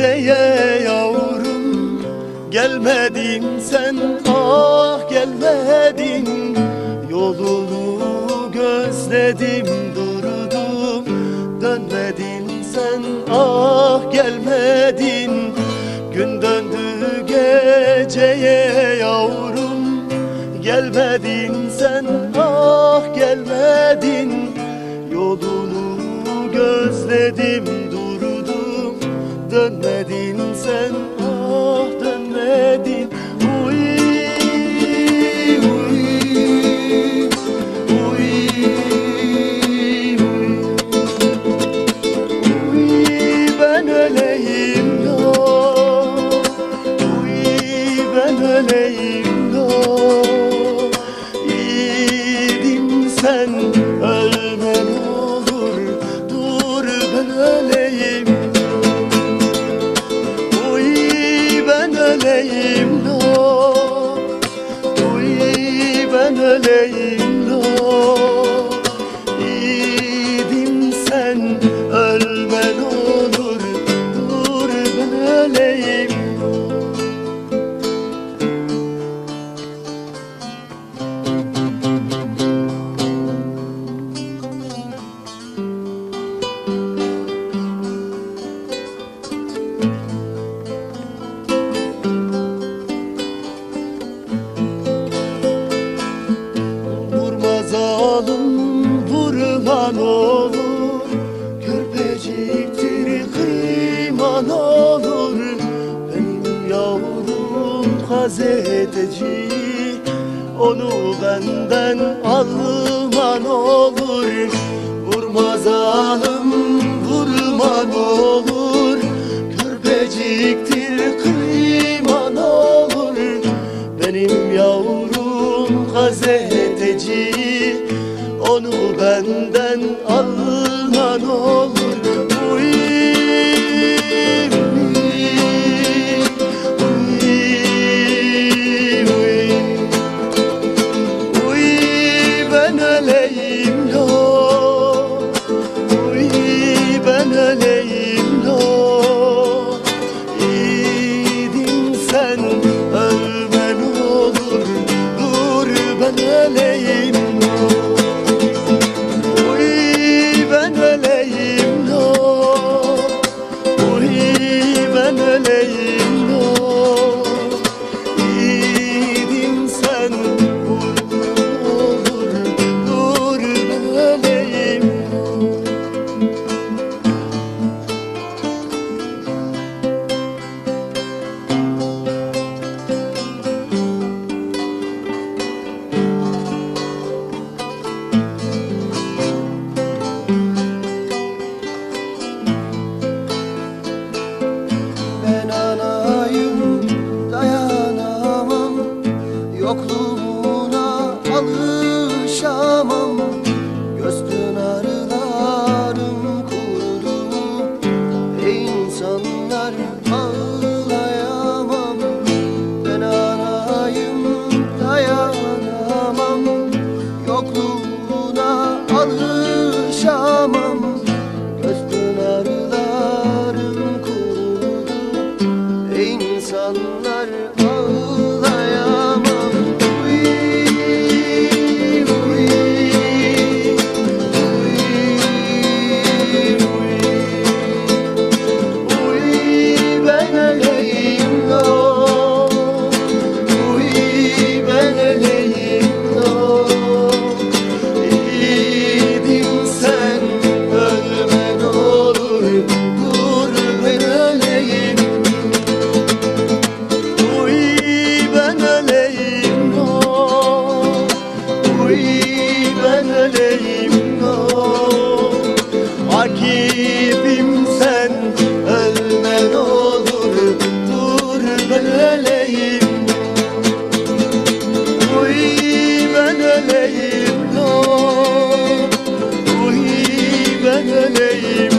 geceye yavrum. Gelmedin sen ah gelmedin. Yolunu gözledim durdum. Dönmedin sen ah gelmedin. Gün döndü geceye yavrum. Gelmedin sen ah gelmedin. Yolunu gözledim Dönmedin sen ah dönmedin. Uy, uy, ben öleyim ya Uy, ben öleyim ya gazeteci Onu benden alman olur. Vurma zalim vurman olur. Körpeciktir kıyman olur. Benim yavrum gazeteci Onu benden alman Yokluğuna alışamam. Göstün arılarım kurudu. Ey insanlar ağır vermelho